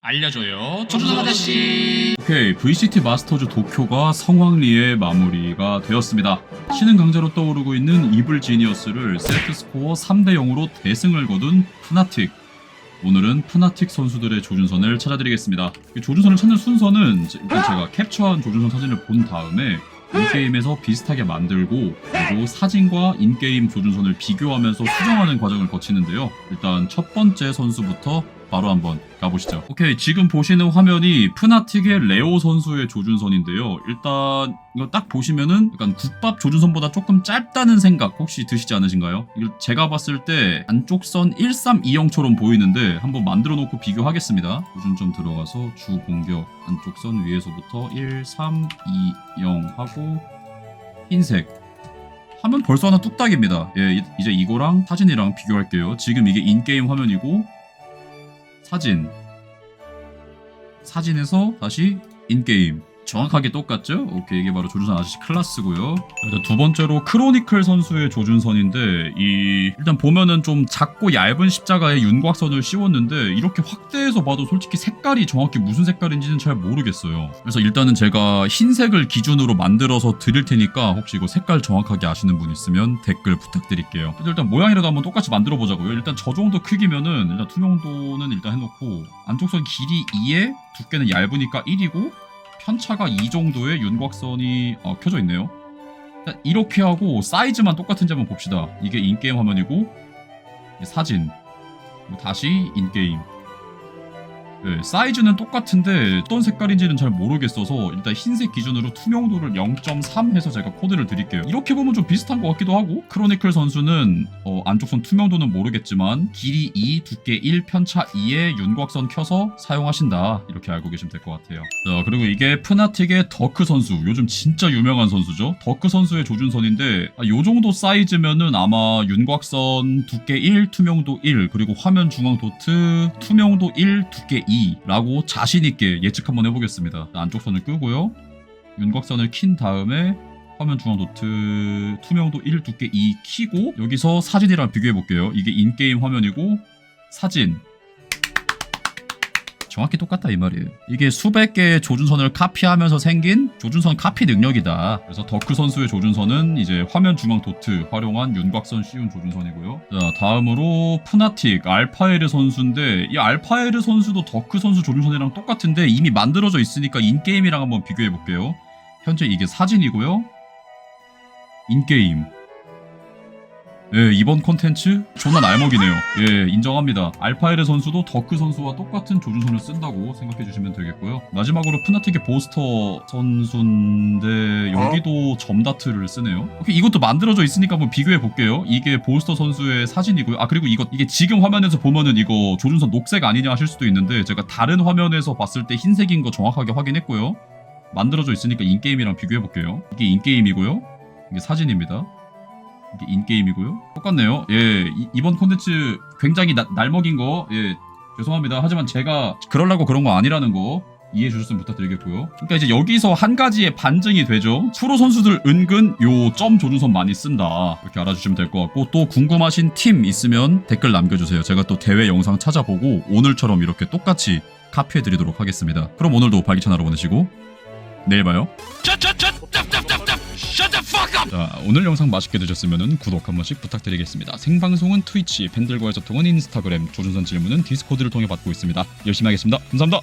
알려줘요 조준선 아저씨 오케이 VCT 마스터즈 도쿄가 성황리에 마무리가 되었습니다. 신은 강자로 떠오르고 있는 이블 지니어스를 세트 스코어 3대 0으로 대승을 거둔 푸나틱. 오늘은 푸나틱 선수들의 조준선을 찾아드리겠습니다. 이 조준선을 찾는 순서는 제가 캡처한 조준선 사진을 본 다음에 인게임에서 비슷하게 만들고 그리고 사진과 인게임 조준선을 비교하면서 수정하는 과정을 거치는데요. 일단 첫 번째 선수부터 바로 한번 가보시죠. 오케이, 지금 보시는 화면이 푸나틱의 레오 선수의 조준선인데요. 일단 이거 딱 보시면은 약간 국밥 조준선보다 조금 짧다는 생각 혹시 드시지 않으신가요? 이걸 제가 봤을 때 안쪽 선 1320처럼 보이는데 한번 만들어 놓고 비교하겠습니다. 조준점 들어가서 주 공격 안쪽 선 위에서부터 1320 하고 흰색 하면 벌써 하나 뚝딱입니다. 예, 이- 이제 이거랑 사진이랑 비교할게요. 지금 이게 인게임 화면이고 사진. 사진에서 다시 인게임 정확하게 똑같죠? 오케이 이게 바로 조준선 아저씨 클라스고요. 일단 두 번째로 크로니클 선수의 조준선인데 이 일단 보면은 좀 작고 얇은 십자가에 윤곽선을 씌웠는데 이렇게 확대해서 봐도 솔직히 색깔이 정확히 무슨 색깔인지는 잘 모르겠어요. 그래서 일단은 제가 흰색을 기준으로 만들어서 드릴 테니까 혹시 이거 색깔 정확하게 아시는 분 있으면 댓글 부탁드릴게요. 일단 모양이라도 한번 똑같이 만들어 보자고요. 일단 저 정도 크기면은 일단 투명도는 일단 해놓고 안쪽선 길이 2에 두께는 얇으니까 1이고 편차가 이 정도의 윤곽선이 어, 켜져 있네요. 이렇게 하고 사이즈만 똑같은지 한번 봅시다. 이게 인게임 화면이고 사진 다시 인게임 네, 사이즈는 똑같은데 어떤 색깔인지는 잘 모르겠어서 일단 흰색 기준으로 투명도를 0.3 해서 제가 코드를 드릴게요. 이렇게 보면 좀 비슷한 것 같기도 하고 크로니클 선수는 어, 안쪽 선 투명도는 모르겠지만 길이 2, 두께 1, 편차 2에 윤곽선 켜서 사용하신다 이렇게 알고 계시면 될 것 같아요. 자 그리고 이게 푸나틱의 더크 선수 요즘 진짜 유명한 선수죠. 더크 선수의 조준선인데 아, 요 정도 사이즈면은 아마 윤곽선 두께 1, 투명도 1 그리고 화면 중앙 도트 투명도 1, 두께 2라고 자신 있게 예측 한번 해보겠습니다. 안쪽 선을 끄고요. 윤곽선을 킨 다음에 화면 중앙 도트 투명도 1 두께 2 키고 여기서 사진이랑 비교해 볼게요. 이게 인게임 화면이고 사진 정확히 똑같다 이 말이에요. 이게 수백 개의 조준선을 카피하면서 생긴 조준선 카피 능력이다. 그래서 더크 선수의 조준선은 이제 화면 중앙 도트 활용한 윤곽선 씌운 조준선이고요. 자 다음으로 푸나틱 알파에르 선수인데 이 알파에르 선수도 더크 선수 조준선이랑 똑같은데 이미 만들어져 있으니까 인게임이랑 한번 비교해 볼게요. 현재 이게 사진이고요. 인게임. 예, 이번 콘텐츠 존나 날먹이네요. 예, 인정합니다. 알파에르 선수도 더크 선수와 똑같은 조준선을 쓴다고 생각해 주시면 되겠고요. 마지막으로 푸나틱의 보스터 선수인데 여기도 점다트를 쓰네요. 오케이, 이것도 만들어져 있으니까 한번 비교해 볼게요. 이게 보스터 선수의 사진이고요. 아, 그리고 이거 이게 지금 화면에서 보면은 이거 조준선 녹색 아니냐 하실 수도 있는데 제가 다른 화면에서 봤을 때 흰색인 거 정확하게 확인했고요. 만들어져 있으니까 인게임이랑 비교해 볼게요. 이게 인게임이고요. 이게 사진입니다. 인게임이고요. 똑같네요. 예, 이, 번 콘텐츠 굉장히 나- 날먹인 거, 예, 죄송합니다. 하지만 제가 그러려고 그런 거 아니라는 거 이해해 주셨으면 부탁드리겠고요. 그러니까 이제 여기서 한 가지의 반증이 되죠. 프로 선수들 은근 요 점 조준선 많이 쓴다. 이렇게 알아주시면 될 것 같고 또 궁금하신 팀 있으면 댓글 남겨주세요. 제가 또 대회 영상 찾아보고 오늘처럼 이렇게 똑같이 카피해 드리도록 하겠습니다. 그럼 오늘도 발기찬 하러 보내시고 내일 봐요. 자, 오늘 영상 맛있게 드셨으면 구독 한 번씩 부탁드리겠습니다. 생방송은 트위치, 팬들과의 소통은 인스타그램, 조준선 질문은 디스코드를 통해 받고 있습니다. 열심히 하겠습니다. 감사합니다.